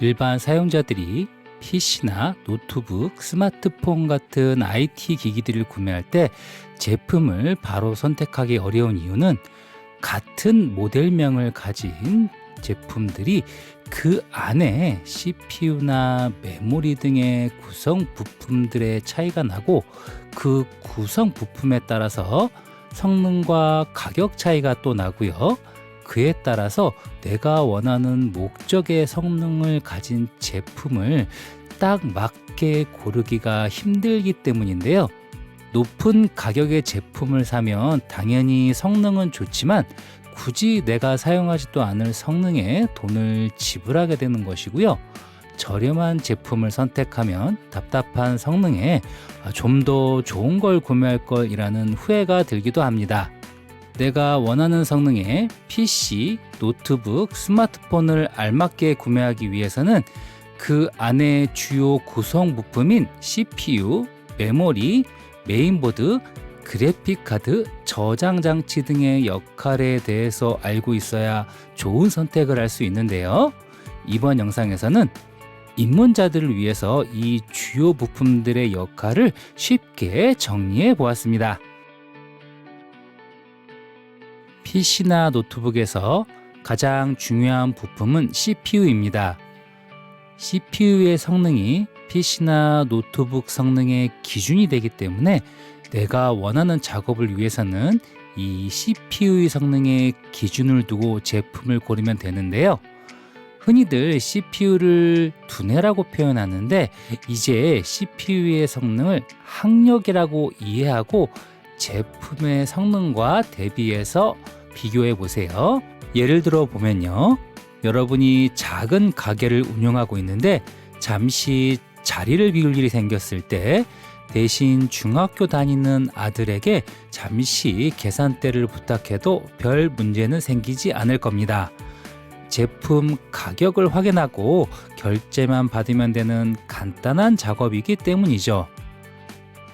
일반 사용자들이 PC나 노트북, 스마트폰 같은 IT 기기들을 구매할 때 제품을 바로 선택하기 어려운 이유는 같은 모델명을 가진 제품들이 그 안에 CPU나 메모리 등의 구성 부품들의 차이가 나고 그 구성 부품에 따라서 성능과 가격 차이가 또 나고요. 그에 따라서 내가 원하는 목적의 성능을 가진 제품을 딱 맞게 고르기가 힘들기 때문인데요. 높은 가격의 제품을 사면 당연히 성능은 좋지만 굳이 내가 사용하지도 않을 성능에 돈을 지불하게 되는 것이고요. 저렴한 제품을 선택하면 답답한 성능에 좀 더 좋은 걸 구매할 걸이라는 후회가 들기도 합니다. 내가 원하는 성능의 PC, 노트북, 스마트폰을 알맞게 구매하기 위해서는 그 안에 주요 구성 부품인 CPU, 메모리, 메인보드, 그래픽 카드, 저장 장치 등의 역할에 대해서 알고 있어야 좋은 선택을 할 수 있는데요. 이번 영상에서는 입문자들을 위해서 이 주요 부품들의 역할을 쉽게 정리해 보았습니다. PC나 노트북에서 가장 중요한 부품은 CPU입니다. CPU의 성능이 PC나 노트북 성능의 기준이 되기 때문에 내가 원하는 작업을 위해서는 이 CPU의 성능에 기준을 두고 제품을 고르면 되는데요. 흔히들 CPU를 두뇌라고 표현하는데 이제 CPU의 성능을 학력이라고 이해하고 제품의 성능과 대비해서 비교해 보세요. 예를 들어 보면요. 여러분이 작은 가게를 운영하고 있는데 잠시 자리를 비울 일이 생겼을 때 대신 중학교 다니는 아들에게 잠시 계산대를 부탁해도 별 문제는 생기지 않을 겁니다. 제품 가격을 확인하고 결제만 받으면 되는 간단한 작업이기 때문이죠.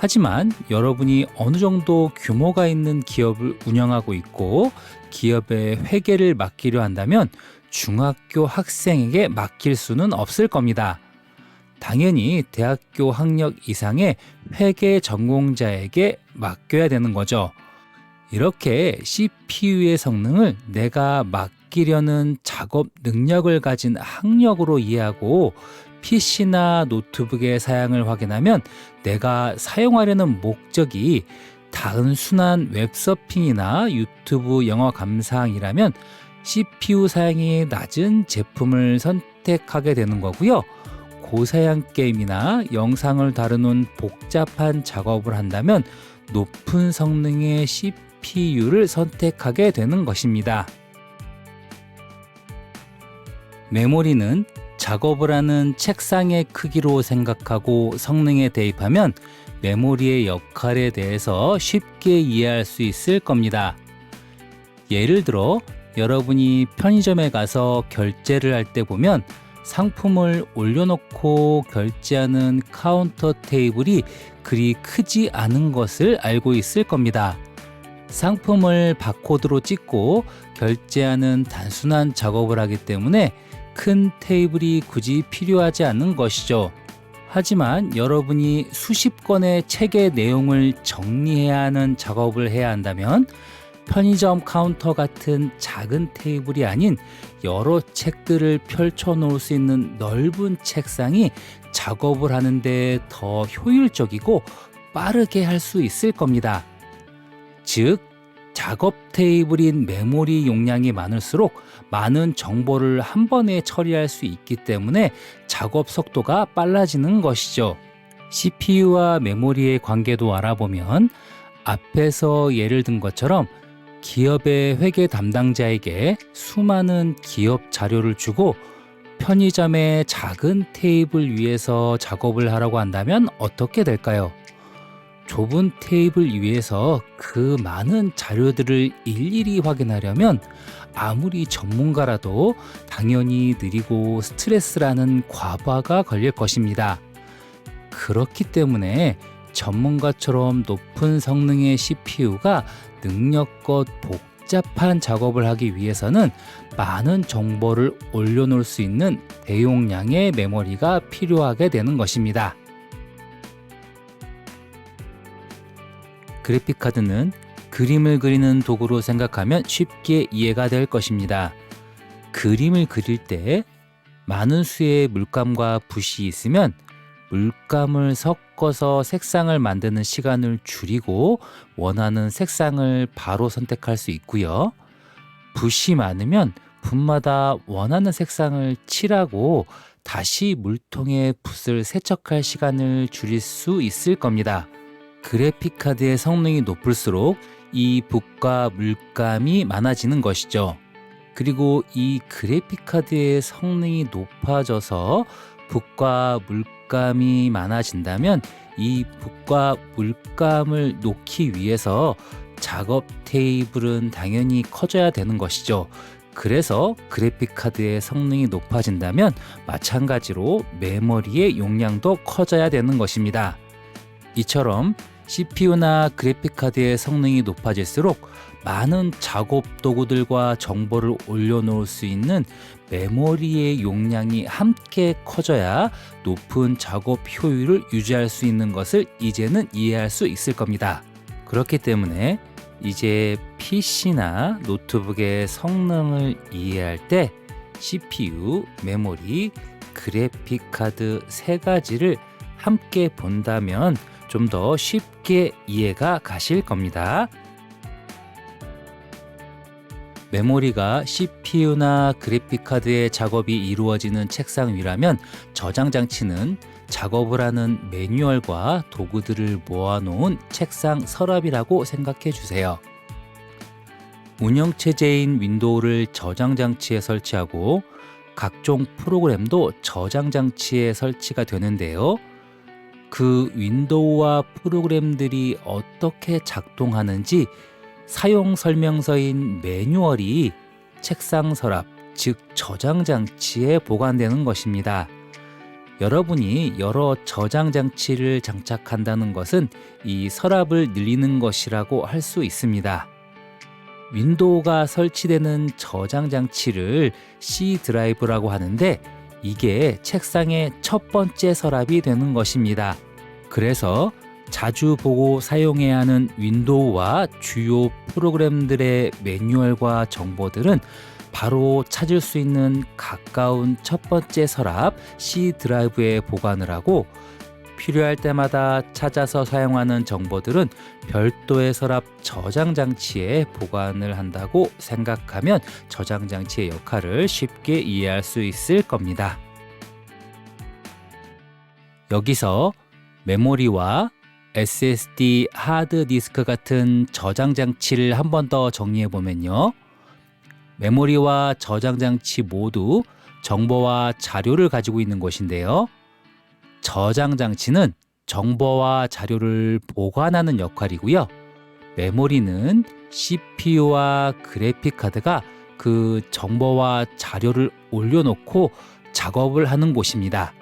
하지만 여러분이 어느 정도 규모가 있는 기업을 운영하고 있고 기업의 회계를 맡기려 한다면 중학교 학생에게 맡길 수는 없을 겁니다. 당연히 대학교 학력 이상의 회계 전공자에게 맡겨야 되는 거죠. 이렇게 CPU의 성능을 내가 맡기려는 작업 능력을 가진 학력으로 이해하고 PC나 노트북의 사양을 확인하면 내가 사용하려는 목적이 단순한 웹서핑이나 유튜브 영어 감상이라면 CPU 사양이 낮은 제품을 선택하게 되는 거고요. 고사양 게임이나 영상을 다루는 복잡한 작업을 한다면 높은 성능의 CPU를 선택하게 되는 것입니다. 메모리는 작업을 하는 책상의 크기로 생각하고 성능에 대입하면 메모리의 역할에 대해서 쉽게 이해할 수 있을 겁니다. 예를 들어 여러분이 편의점에 가서 결제를 할 때 보면 상품을 올려놓고 결제하는 카운터 테이블이 그리 크지 않은 것을 알고 있을 겁니다. 상품을 바코드로 찍고 결제하는 단순한 작업을 하기 때문에 큰 테이블이 굳이 필요하지 않은 것이죠. 하지만 여러분이 수십 권의 책의 내용을 정리해야 하는 작업을 해야 한다면 편의점 카운터 같은 작은 테이블이 아닌 여러 책들을 펼쳐 놓을 수 있는 넓은 책상이 작업을 하는데 더 효율적이고 빠르게 할 수 있을 겁니다. 즉, 작업 테이블인 메모리 용량이 많을수록 많은 정보를 한 번에 처리할 수 있기 때문에 작업 속도가 빨라지는 것이죠. CPU와 메모리의 관계도 알아보면 앞에서 예를 든 것처럼 기업의 회계 담당자에게 수많은 기업 자료를 주고 편의점의 작은 테이블 위에서 작업을 하라고 한다면 어떻게 될까요? 좁은 테이블 위에서 그 많은 자료들을 일일이 확인하려면 아무리 전문가라도 당연히 느리고 스트레스라는 과부하가 걸릴 것입니다. 그렇기 때문에 전문가처럼 높은 성능의 CPU가 능력껏 복잡한 작업을 하기 위해서는 많은 정보를 올려놓을 수 있는 대용량의 메모리가 필요하게 되는 것입니다. 그래픽카드는 그림을 그리는 도구로 생각하면 쉽게 이해가 될 것입니다. 그림을 그릴 때 많은 수의 물감과 붓이 있으면 물감을 섞어서 색상을 만드는 시간을 줄이고 원하는 색상을 바로 선택할 수 있고요. 붓이 많으면 붓마다 원하는 색상을 칠하고 다시 물통에 붓을 세척할 시간을 줄일 수 있을 겁니다. 그래픽 카드의 성능이 높을수록 이 붓과 물감이 많아지는 것이죠. 그리고 이 그래픽 카드의 성능이 높아져서 붓과 물감이 많아진다면 이 붓과 물감을 놓기 위해서 작업 테이블은 당연히 커져야 되는 것이죠. 그래서 그래픽 카드의 성능이 높아진다면 마찬가지로 메모리의 용량도 커져야 되는 것입니다. 이처럼 CPU나 그래픽 카드의 성능이 높아질수록 많은 작업 도구들과 정보를 올려놓을 수 있는 메모리의 용량이 함께 커져야 높은 작업 효율을 유지할 수 있는 것을 이제는 이해할 수 있을 겁니다. 그렇기 때문에 이제 PC나 노트북의 성능을 이해할 때 CPU, 메모리, 그래픽 카드 세 가지를 함께 본다면 좀 더 쉽게 이해가 가실 겁니다. 메모리가 CPU나 그래픽카드의 작업이 이루어지는 책상 위라면 저장 장치는 작업을 하는 매뉴얼과 도구들을 모아놓은 책상 서랍이라고 생각해 주세요. 운영체제인 윈도우를 저장 장치에 설치하고 각종 프로그램도 저장 장치에 설치가 되는데요. 그 윈도우와 프로그램들이 어떻게 작동하는지 사용 설명서인 매뉴얼이 책상 서랍, 즉 저장 장치에 보관되는 것입니다. 여러분이 여러 저장 장치를 장착한다는 것은 이 서랍을 늘리는 것이라고 할 수 있습니다. 윈도우가 설치되는 저장 장치를 C 드라이브라고 하는데 이게 책상의 첫 번째 서랍이 되는 것입니다. 그래서 자주 보고 사용해야 하는 윈도우와 주요 프로그램들의 매뉴얼과 정보들은 바로 찾을 수 있는 가까운 첫 번째 서랍 C 드라이브에 보관을 하고 필요할 때마다 찾아서 사용하는 정보들은 별도의 서랍 저장 장치에 보관을 한다고 생각하면 저장 장치의 역할을 쉽게 이해할 수 있을 겁니다. 여기서 메모리와 SSD 하드디스크 같은 저장 장치를 한 번 더 정리해 보면요. 메모리와 저장 장치 모두 정보와 자료를 가지고 있는 것인데요. 저장 장치는 정보와 자료를 보관하는 역할이고요. 메모리는 CPU와 그래픽 카드가 그 정보와 자료를 올려놓고 작업을 하는 곳입니다.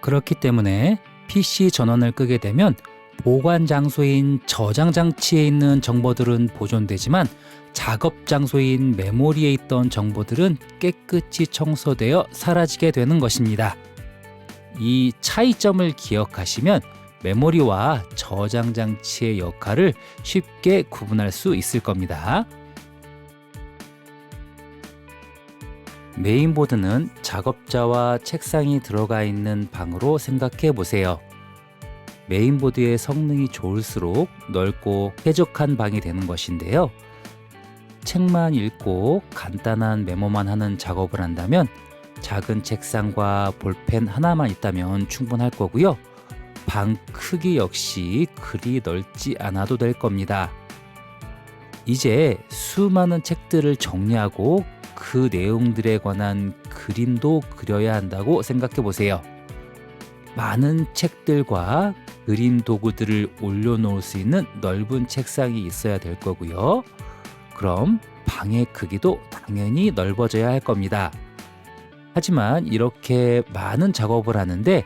그렇기 때문에 PC 전원을 끄게 되면 보관 장소인 저장 장치에 있는 정보들은 보존되지만 작업 장소인 메모리에 있던 정보들은 깨끗이 청소되어 사라지게 되는 것입니다. 이 차이점을 기억하시면 메모리와 저장 장치의 역할을 쉽게 구분할 수 있을 겁니다. 메인보드는 작업자와 책상이 들어가 있는 방으로 생각해 보세요. 메인보드의 성능이 좋을수록 넓고 쾌적한 방이 되는 것인데요. 책만 읽고 간단한 메모만 하는 작업을 한다면 작은 책상과 볼펜 하나만 있다면 충분할 거고요. 방 크기 역시 그리 넓지 않아도 될 겁니다. 이제 수많은 책들을 정리하고 그 내용들에 관한 그림도 그려야 한다고 생각해 보세요. 많은 책들과 그림 도구들을 올려놓을 수 있는 넓은 책상이 있어야 될 거고요. 그럼 방의 크기도 당연히 넓어져야 할 겁니다. 하지만 이렇게 많은 작업을 하는데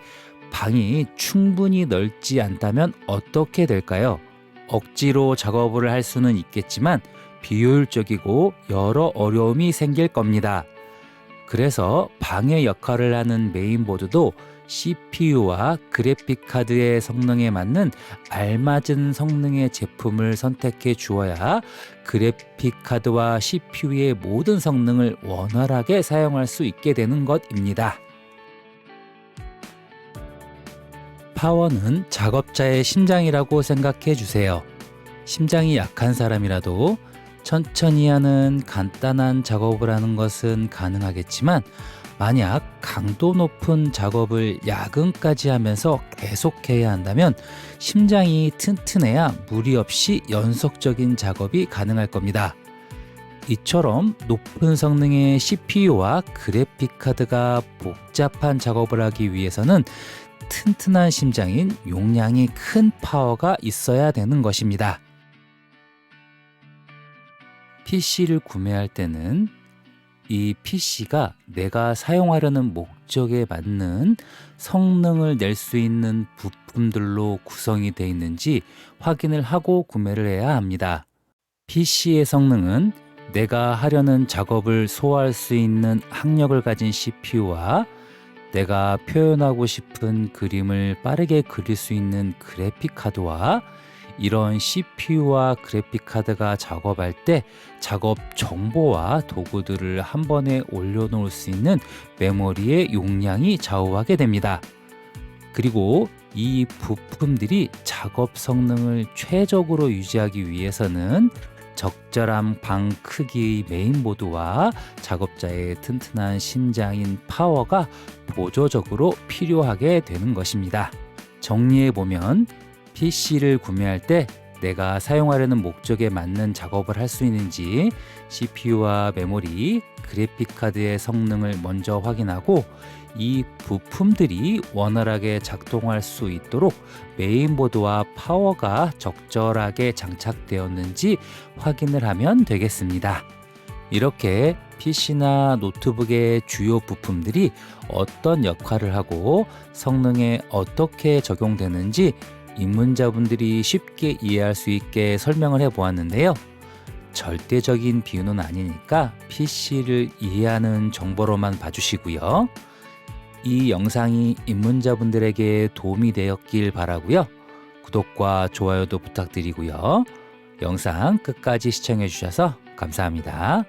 방이 충분히 넓지 않다면 어떻게 될까요? 억지로 작업을 할 수는 있겠지만 비효율적이고 여러 어려움이 생길 겁니다. 그래서 방해 역할을 하는 메인보드도 CPU와 그래픽 카드의 성능에 맞는 알맞은 성능의 제품을 선택해 주어야 그래픽 카드와 CPU의 모든 성능을 원활하게 사용할 수 있게 되는 것입니다. 파워는 작업자의 심장이라고 생각해 주세요. 심장이 약한 사람이라도 천천히 하는 간단한 작업을 하는 것은 가능하겠지만 만약 강도 높은 작업을 야근까지 하면서 계속해야 한다면 심장이 튼튼해야 무리 없이 연속적인 작업이 가능할 겁니다. 이처럼 높은 성능의 CPU와 그래픽 카드가 복잡한 작업을 하기 위해서는 튼튼한 심장인 용량이 큰 파워가 있어야 되는 것입니다. PC를 구매할 때는 이 PC가 내가 사용하려는 목적에 맞는 성능을 낼 수 있는 부품들로 구성이 되어 있는지 확인을 하고 구매를 해야 합니다. PC의 성능은 내가 하려는 작업을 소화할 수 있는 학력을 가진 CPU와 내가 표현하고 싶은 그림을 빠르게 그릴 수 있는 그래픽 카드와 이런 CPU와 그래픽 카드가 작업할 때 작업 정보와 도구들을 한 번에 올려놓을 수 있는 메모리의 용량이 좌우하게 됩니다. 그리고 이 부품들이 작업 성능을 최적으로 유지하기 위해서는 적절한 방 크기의 메인보드와 작업자의 튼튼한 심장인 파워가 보조적으로 필요하게 되는 것입니다. 정리해 보면 PC를 구매할 때 내가 사용하려는 목적에 맞는 작업을 할 수 있는지 CPU와 메모리, 그래픽 카드의 성능을 먼저 확인하고 이 부품들이 원활하게 작동할 수 있도록 메인보드와 파워가 적절하게 장착되었는지 확인을 하면 되겠습니다. 이렇게 PC나 노트북의 주요 부품들이 어떤 역할을 하고 성능에 어떻게 적용되는지 입문자분들이 쉽게 이해할 수 있게 설명을 해 보았는데요. 절대적인 비유는 아니니까 PC를 이해하는 정보로만 봐주시고요. 이 영상이 입문자분들에게 도움이 되었길 바라고요. 구독과 좋아요도 부탁드리고요. 영상 끝까지 시청해 주셔서 감사합니다.